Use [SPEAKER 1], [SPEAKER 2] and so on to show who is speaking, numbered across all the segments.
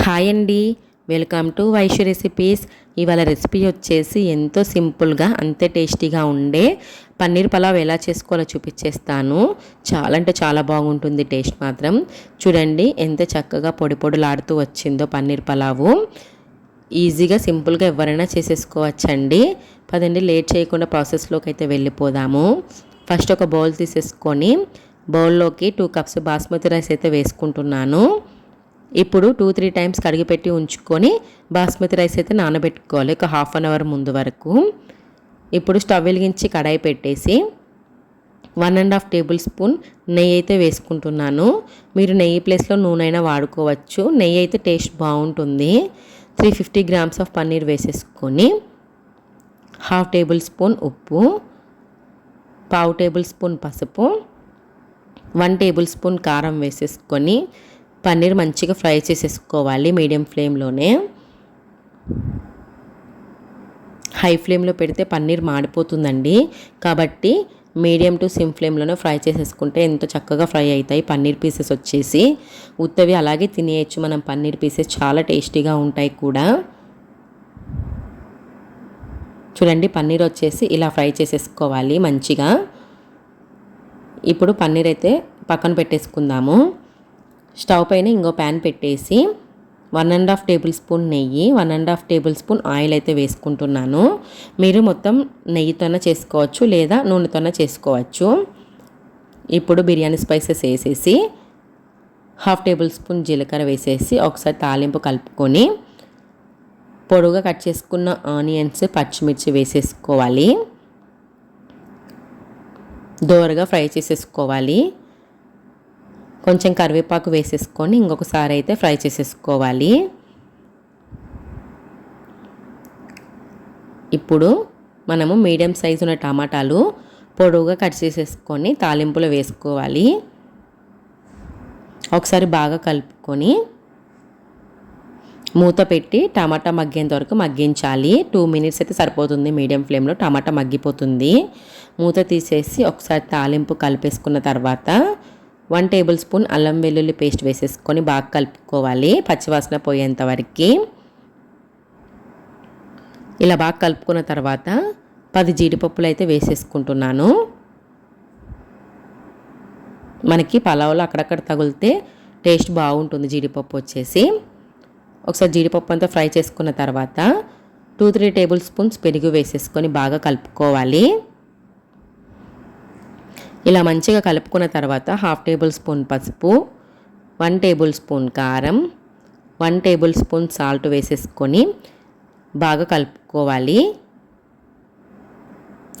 [SPEAKER 1] Hi అండి. Welcome to Vaishya recipes ఇవాళ recipe వచ్చేసి ఎంతో సింపుల్గా అంతే టేస్టీగా ఉండే పన్నీర్ పలావ్ ఎలా చేసుకోవాలో చూపించేస్తాను చాలా అంటే చాలా బాగుంటుంది టేస్ట్ మాత్రం. చూడండి ఎంత చక్కగా పొడి పొడులాడుతూ వచ్చిందో పన్నీర్ పలావు. ఈజీగా సింపుల్గా ఎవరైనా చేసేసుకోవచ్చండి. పదండి లేట్ చేయకుండా ప్రాసెస్లోకి అయితే వెళ్ళిపోదాము. ఫస్ట్ ఒక బౌల్ తీసేసుకొని బౌల్లోకి టూ కప్స్ బాస్మతి రైస్ అయితే వేసుకుంటున్నాను. ఇప్పుడు టూ త్రీ టైమ్స్ కడిగిపెట్టి ఉంచుకొని బాస్మతి రైస్ అయితే నానబెట్టుకోవాలి. ఒక హాఫ్ అన్ అవర్ ముందు వరకు. ఇప్పుడు స్టవ్ వెలిగించి కడాయి పెట్టేసి one and half tablespoon నెయ్యి అయితే వేసుకుంటున్నాను. మీరు నెయ్యి ప్లేస్లో నూనె అయినా వాడుకోవచ్చు. నెయ్యి అయితే టేస్ట్ బాగుంటుంది. Three fifty grams of paneer వేసేసుకొని హాఫ్ టేబుల్ స్పూన్ ఉప్పు పావు టేబుల్ స్పూన్ పసుపు వన్ టేబుల్ స్పూన్ కారం వేసేసుకొని పన్నీర్ మంచిగా ఫ్రై చేసేసుకోవాలి మీడియం ఫ్లేమ్లోనే. హై ఫ్లేమ్లో పెడితే పన్నీర్ మాడిపోతుందండి. కాబట్టి మీడియం టు సిమ్ ఫ్లేమ్లోనే ఫ్రై చేసేసుకుంటే ఎంతో చక్కగా ఫ్రై అవుతాయి పన్నీర్ పీసెస్ వచ్చేసి. ఉత్తవి అలాగే తినేయచ్చు మనం పన్నీర్ పీసెస్ చాలా టేస్టీగా ఉంటాయి కూడా. చూడండి పన్నీర్ వచ్చేసి ఇలా ఫ్రై చేసేసుకోవాలి మంచిగా. ఇప్పుడు పన్నీర్ అయితే పక్కన పెట్టేసుకుందాము. స్టవ్ పైన ఇంకో ప్యాన్ పెట్టేసి one and half tablespoon నెయ్యి one and half tablespoon oil అయితే వేసుకుంటున్నాను. మీరు మొత్తం నెయ్యితోనే చేసుకోవచ్చు లేదా నూనెతోనే చేసుకోవచ్చు. ఇప్పుడు బిర్యానీ స్పైసెస్ వేసేసి హాఫ్ టేబుల్ స్పూన్ జీలకర్ర వేసేసి ఒకసారి తాలింపు కలుపుకొని పొడుగా కట్ చేసుకున్న ఆనియన్స్ పచ్చిమిర్చి వేసేసుకోవాలి. దోరగా ఫ్రై చేసేసుకోవాలి. కొంచెం కరివేపాకు వేసేసుకొని ఇంకొకసారి అయితే ఫ్రై చేసేసుకోవాలి. ఇప్పుడు మనము మీడియం సైజు ఉన్న టమాటాలు పొడవుగా కట్ చేసేసుకొని తాలింపులో వేసుకోవాలి. ఒకసారి బాగా కలుపుకొని మూత పెట్టి టమాటా మగ్గేంత వరకు మగ్గించాలి. టూ మినిట్స్ అయితే సరిపోతుంది మీడియం ఫ్లేమ్లో టమాటా మగ్గిపోతుంది. మూత తీసేసి ఒకసారి తాలింపు కలిపేసుకున్న తర్వాత వన్ టేబుల్ స్పూన్ అల్లం వెల్లుల్లి పేస్ట్ వేసేసుకొని బాగా కలుపుకోవాలి పచ్చివాసన పోయేంత వరకు. ఇలా బాగా కలుపుకున్న తర్వాత పది జీడిపప్పులు అయితే వేసేసుకుంటున్నాను. మనకి పలావులో అక్కడక్కడ తగిలితే టేస్ట్ బాగుంటుంది జీడిపప్పు వచ్చేసి. ఒకసారి జీడిపప్పు అంతా ఫ్రై చేసుకున్న తర్వాత టూ త్రీ టేబుల్ స్పూన్స్ పెరుగు వేసేసుకొని బాగా కలుపుకోవాలి. ఇలా మంచిగా కలుపుకున్న తర్వాత హాఫ్ టేబుల్ స్పూన్ పసుపు వన్ టేబుల్ స్పూన్ కారం వన్ టేబుల్ స్పూన్ సాల్ట్ వేసేసుకొని బాగా కలుపుకోవాలి.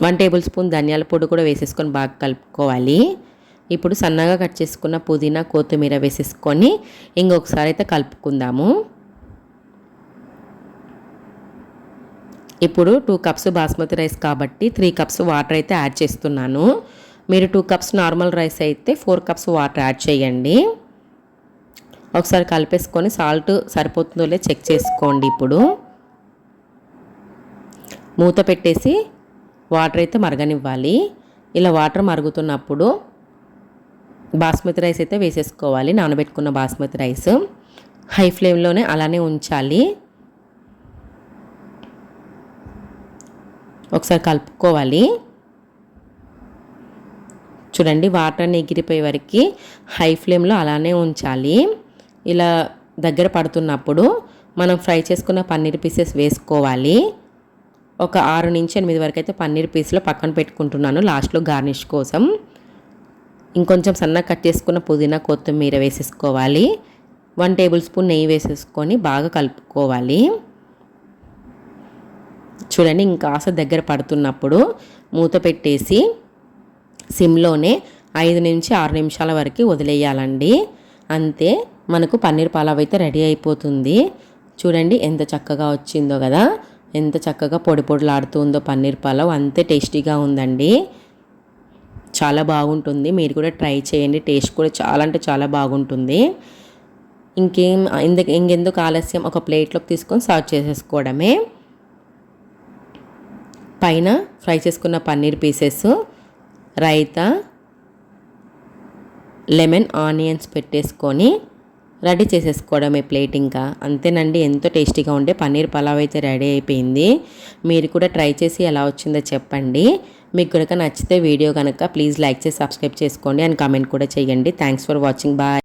[SPEAKER 1] వన్ టేబుల్ స్పూన్ ధనియాల పొడి కూడా వేసేసుకొని బాగా కలుపుకోవాలి. ఇప్పుడు సన్నగా కట్ చేసుకున్న పుదీనా కొత్తిమీర వేసేసుకొని ఇంకొకసారి అయితే కలుపుకుందాము. ఇప్పుడు టూ కప్స్ బాస్మతి రైస్ కాబట్టి త్రీ కప్స్ వాటర్ అయితే యాడ్ చేస్తున్నాను. మీరు టూ కప్స్ నార్మల్ రైస్ అయితే ఫోర్ కప్స్ వాటర్ యాడ్ చేయండి. ఒకసారి కలిపేసుకొని సాల్ట్ సరిపోతుందో లే చెక్ చేసుకోండి ఇప్పుడు. మూత పెట్టేసి వాటర్ అయితే మరగనివ్వాలి. ఇలా వాటర్ మరుగుతున్నప్పుడు బాస్మతి రైస్ అయితే వేసేసుకోవాలి నానబెట్టుకున్న బాస్మతి రైస్ హై ఫ్లేమ్లోనే అలానే ఉంచాలి. ఒకసారి కలుపుకోవాలి. చూడండి వాటర్ ఎగిరిపోయే వరకు హై ఫ్లేమ్లో అలానే ఉంచాలి. ఇలా దగ్గర పడుతున్నప్పుడు మనం ఫ్రై చేసుకున్న పన్నీర్ పీసెస్ వేసుకోవాలి. ఒక ఆరు నుంచి ఎనిమిది వరకు అయితే పన్నీర్ పీసులు పక్కన పెట్టుకుంటున్నాను లాస్ట్లో గార్నిష్ కోసం. ఇంకొంచెం సన్నగా కట్ చేసుకున్న పుదీనా కొత్తిమీర వేసేసుకోవాలి. వన్ టేబుల్ స్పూన్ నెయ్యి వేసేసుకొని బాగా కలుపుకోవాలి. చూడండి ఇంకాస దగ్గర పడుతున్నప్పుడు మూత పెట్టేసి సిమ్లోనే ఐదు నుంచి ఆరు నిమిషాల వరకు వదిలేయాలండి. అంతే మనకు పన్నీర్ పలావ్ అయితే రెడీ అయిపోతుంది. చూడండి ఎంత చక్కగా వచ్చిందో కదా. ఎంత చక్కగా పొడి పొడిలాడుతుందో పన్నీర్ పలావ్. అంతే టేస్టీగా ఉందండి. చాలా బాగుంటుంది. మీరు కూడా ట్రై చేయండి. టేస్ట్ కూడా చాలా అంటే చాలా బాగుంటుంది. ఇంకేం ఇందుకు ఇంకెందుకు ఆలస్యం? ఒక ప్లేట్లోకి తీసుకొని సర్వ్ చేసేసుకోవడమే. పైన ఫ్రై చేసుకున్న paneer pieces raita lemon onions పెట్టేసుకొని రెడీ చేసేసుకోవడమే ప్లేట్ ఇంకా. అంతేనండి ఎంతో టేస్టీగా ఉండే. పన్నీర్ పలావ్ అయితే రెడీ అయిపోయింది. మీరు కూడా ట్రై చేసి ఎలా వచ్చిందో చెప్పండి. మీకు కనుక నచ్చితే వీడియో కనుక ప్లీజ్ లైక్ చేసి సబ్స్క్రైబ్ చేసుకోండి. అండ్ కామెంట్ కూడా చేయండి. Thanks for watching. బాయ్.